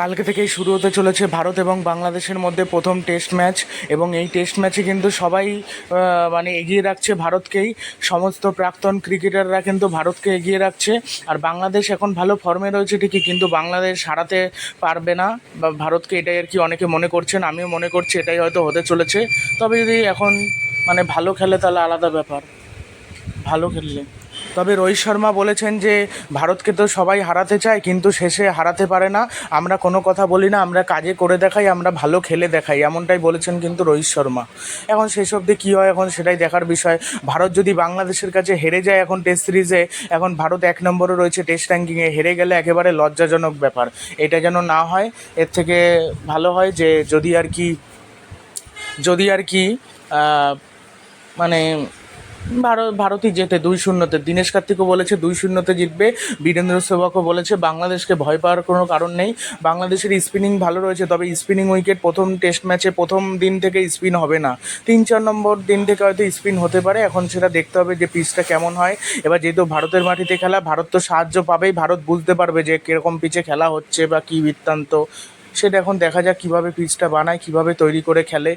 কালকে থেকেই শুরু হতে চলেছে ভারত এবং বাংলাদেশের মধ্যে প্রথম টেস্ট ম্যাচ এবং এই টেস্ট ম্যাচে কিন্তু সবাই মানে এগিয়ে রাখছে ভারতকেই। সমস্ত প্রাক্তন ক্রিকেটাররা কিন্তু ভারতকে এগিয়ে রাখছে। আর বাংলাদেশ এখন ভালো ফর্মে রয়েছে ঠিকই, কিন্তু বাংলাদেশ হারাতে পারবে না। বা ভারতকে এটাই আর কি অনেকে মনে করছেন, আমিও মনে করছি এটাই হয়তো হতে চলেছে। তবে যদি এখন মানে ভালো খেলে তাহলে আলাদা ব্যাপার। ভালো খেললে। তবে রোহিত শর্মা বলেছেন যে, ভারতকে তো সবাই হারাতে চায়, কিন্তু শেষে হারাতে পারে না। আমরা কোনো কথা বলি না, আমরা কাজে করে দেখাই, আমরা ভালো খেলে দেখাই, এমনটাই বলেছেন কিন্তু রোহিত শর্মা। এখন শেষ অবধি কী হয়, এখন সেটাই দেখার বিষয়। ভারত যদি বাংলাদেশের কাছে হেরে যায় এখন টেস্ট সিরিজে এখন ভারত এক নম্বরে রয়েছে টেস্ট র্যাঙ্কিংয়ে হেরে গেলে একেবারে লজ্জাজনক ব্যাপার। এটা যেন না হয়, এর থেকে ভালো হয় যে, যদি আর কি, যদি আর কি মানে ভারত, ভারতই জেতে দুই শূন্যতে। দীনেশ কার্তিকও বলেছে দুই শূন্যতে জিতবে। বীরেন্দ্র সেবকও বলেছে বাংলাদেশকে ভয় পাওয়ার কোনো কারণ নেই। বাংলাদেশের স্পিনিং ভালো রয়েছে, তবে স্পিনিং উইকেট প্রথম টেস্ট ম্যাচে প্রথম দিন থেকে স্পিন হবে না। তিন, চার নম্বর দিন থেকে হয়তো স্পিন হতে পারে। এখন সেটা দেখতে হবে যে পিচটা কেমন হয়। এবার যেহেতু ভারতের মাটিতে খেলা, ভারত তো সাহায্য পাবেই। ভারত বুঝতে পারবে যে কীরকম পিচে খেলা হচ্ছে বা কী বৃত্তান্ত সেটা এখন দেখা যাক কীভাবে পিচটা বানায়, কীভাবে তৈরি করে খেলে।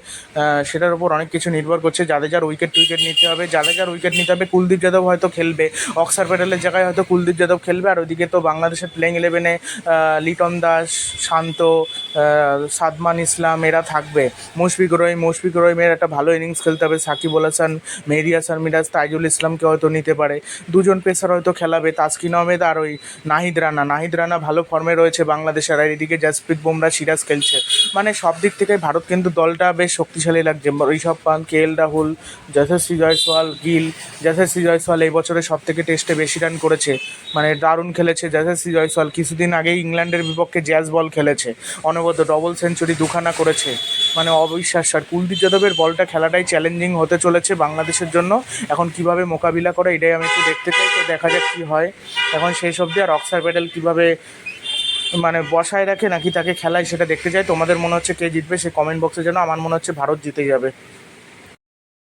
সেটার উপর অনেক কিছু নির্ভর করছে। যাদের যার উইকেট টুইকেট নিতে হবে। যাদের যার উইকেট নিতে হবে। কুলদীপ যাদব হয়তো খেলবে। অক্সার প্যাটেলের জায়গায় হয়তো কুলদীপ যাদব খেলবে। আর ওইদিকে তো বাংলাদেশের প্লেইং ইলেভেনে লিটন দাস, শান্ত সাদমান ইসলাম, এরা থাকবে। মুশফিক রহিম, মুশফিক রহিমের একটা ভালো ইনিংস খেলতে হবে। সাকিব হাসান হাসান মিরাজ, তাইজুল ইসলামকে হয়তো নিতে পারে। দুজন পেসার হয়তো খেলাবে। তাসকিন আহমেদ আর ওই নাহিদ রানা। নাহিদ রানা ভালো ফর্মে রয়েছে বাংলাদেশের। আর এদিকে জাসপ্রীত বুমরা সিরাজ খেলছে। মানে সব দিক থেকে ভারত কিন্তু দলটা বেশ শক্তিশালী লাগছে। ঋষভ পান্ত, কে এল রাহুল, যশস্বী জয়সওয়াল, গিল, যশস্বী জয়সওয়াল এই বছরে সব থেকে টেস্টে বেশি রান করেছে। মানে দারুণ খেলেছে যশস্বী জয়সওয়াল। কিছুদিন আগেই ইংল্যান্ডের বিপক্ষে জ্যাজ বল খেলেছে। অনবদ্য ডবল সেঞ্চুরি দুখানা করেছে। মানে অবিশ্বাস্য। আর কুলদীপ যাদবের বলটা খেলাটাই চ্যালেঞ্জিং হতে চলেছে বাংলাদেশের জন্য। এখন কীভাবে মোকাবিলা করে, এটাই আমি একটু দেখতে চাই। তো দেখা যাক কী হয়। এখন সেই সব দিয়ে আর অক্সার প্যাটেল কীভাবে মানে বসায় রাখে নাকি তাকে খেলায় সেটা দেখতে চাই তোমাদের মনে হচ্ছে কে জিতবে? সে কমেন্ট বক্সে যেন, আমার মনে হচ্ছে ভারত জিতে যাবে।